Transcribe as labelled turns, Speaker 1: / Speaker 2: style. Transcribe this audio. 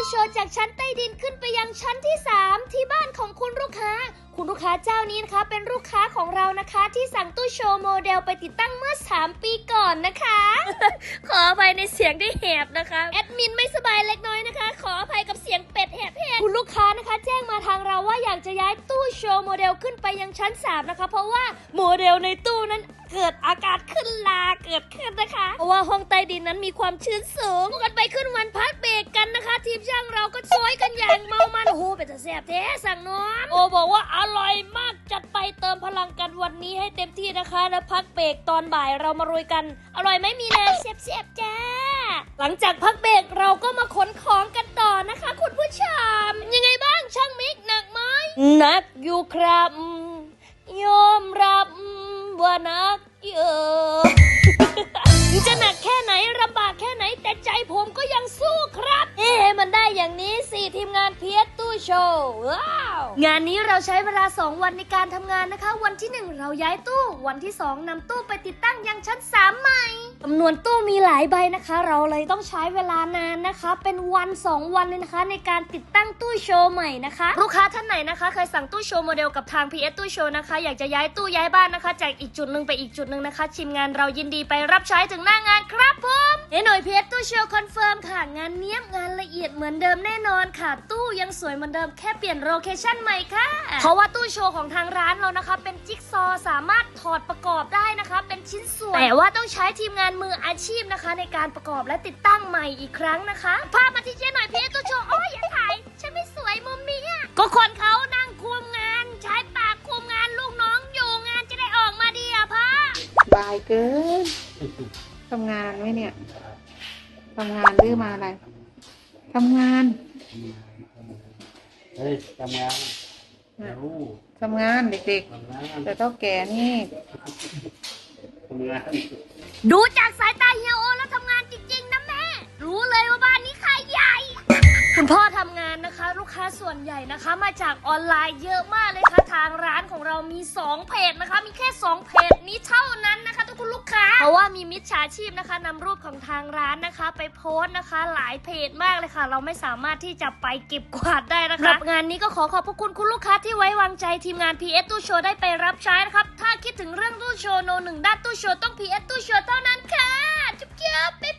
Speaker 1: ตู้โชว์จากชั้นใต้ดินขึ้นไปยังชั้นที่ 3 ที่บ้านของคุณลูกค้า คุณลูกค้าเจ้านี้นะคะ เป็นลูกค้าของเรานะคะ ที่สั่งตู้โชว์โมเดลไปติดตั้งเมื่อ 3 ปีก่อนนะคะ ขออภัยในเสียงได้แหบนะคะ แอดมินไม่สบายเล็กน้อยนะคะ เดลขึ้นไปยังชั้น 3 นะคะ เพราะว่าโมเดลในตู้นั้นเกิดอากาศขึ้นลาเกิดขึ้นนะคะ เพราะว่าห้องใต้ดินนั้นมีความชื้นสูงกันไปขึ้นวันพักเบรกกันนะคะ ทีมช่างเราก็ช่วยกันอย่างเมามันโอ้โหเป็นแสบแท้สั่งน้องโอบอกว่าอร่อยมากจัดไปเติมพลังกันวันนี้ให้เต็มที่นะคะ แล้วพักเบรกตอนบ่ายเรามารุยกัน อร่อยไหมมีนะเสียบเสียบๆจ้าหลังจากพักเบรกเราก็มาขนของกันต่อนะคะ คุณผู้ชมยังไงบ้างช่างมิกหนักไหมหนั กอยู่ครับยอมรับว่านักเยอะจะหนักแค่ไหนลำบากแค่ไหนแต่ใจผมก็ยังสู้ครับ เอ๊ะมันได้อย่างนี้สิทีมงานเพียตู้ โชว์ว้าว งานนี้เราใช้เวลา 2 วันในการทำงานนะคะ วันที่ 1 เราย้ายตู้ วันที่ 2นำตู้ไปติดตั้งยังชั้น 3 ใหม่จำนวนตู้มีหลายใบนะคะ เราเลยต้องใช้เวลานานนะคะ เป็นวัน 2 วันเลยนะคะ ในการติดตั้งตู้โชว์ใหม่นะคะ ลูกค้าท่านไหนนะคะเคยสั่งตู้โชว์โมเดลกับทาง PS ตู้โชว์นะคะ อยากจะย้ายตู้ย้ายบ้านนะคะ จากอีกจุดหนึ่งไปอีกจุดหนึ่งนะคะทีมงานเรายินดีไปรับใช้ถึงหน้างานครับผม เอ้หน่วย PS ตู้โชว์คอนเฟิร์มค่ะ งานเนี้ยบงานละเอียดเหมือนเดิมแน่นอนค่ะ ตู้ยังสวยเหมือนเดิมแค่เปลี่ยนโลเคชั่นใหม่ค่ะ เพราะว่าตู้โชว์ของทางร้านเรานะคะ เป็นจิ๊กซอว์สามารถถอดประกอบได้นะคะ เป็นชิ้นส่วน แต่ว่าต้องใช้ทีมงานมืออาชีพนะคะ ในการประกอบและติดตั้งใหม่อีกครั้งนะคะ ภาพมาที่เจ๊หน่อย PS ตู้โชว์โอ้ยอย่าถ่ายฉันไม่สวยมุมนี้อะก็คนเขานั่งคุมงาน ใช้ปากคุมงานลูกน้องอยู่งานจะได้ออกมาดีอะพ่อ
Speaker 2: บายเกินทำงานไหมเนี่ย ทำงานหรือมาอะไรทำงาน
Speaker 3: เฮ้ยทำงาน
Speaker 2: น่ะ
Speaker 3: รู้
Speaker 2: ทำงานเด็ก
Speaker 3: ทำงาน
Speaker 2: ๆ แต่เท่าแก่นี่
Speaker 3: ทำงาน
Speaker 1: ดูจากสายตาเฮียโอแล้วทำงานจริงๆนะแม่ รู้เลยว่าบ้านนี้ใครใหญ่ คุณพ่อทำงานนะคะ ลูกค้าส่วนใหญ่นะคะ มาจากออนไลน์เยอะมากเลยค่ะทางร้านของเรามี 2 เพจนะคะ มีแค่ 2 เพจนี้เท่านั้น มีมิจฉาชีพนะคะนำรูปของทางร้านนะคะ ไปโพสต์นะคะ หลายเพจมากเลยค่ะ เราไม่สามารถที่จะไปเก็บกวาดได้นะคะรับงานนี้ก็ขอขอบพระคุณคุณลูกค้าที่ไว้วางใจทีมงาน PS ตู้โชว์ได้ไปรับใช้นะครับ ถ้าคิดถึงเรื่องตู้โชว์โนหนึ่งด้านตู้โชว์ต้อง PS ตู้โชว์เท่านั้นค่ะ จุ๊บๆบ๊บ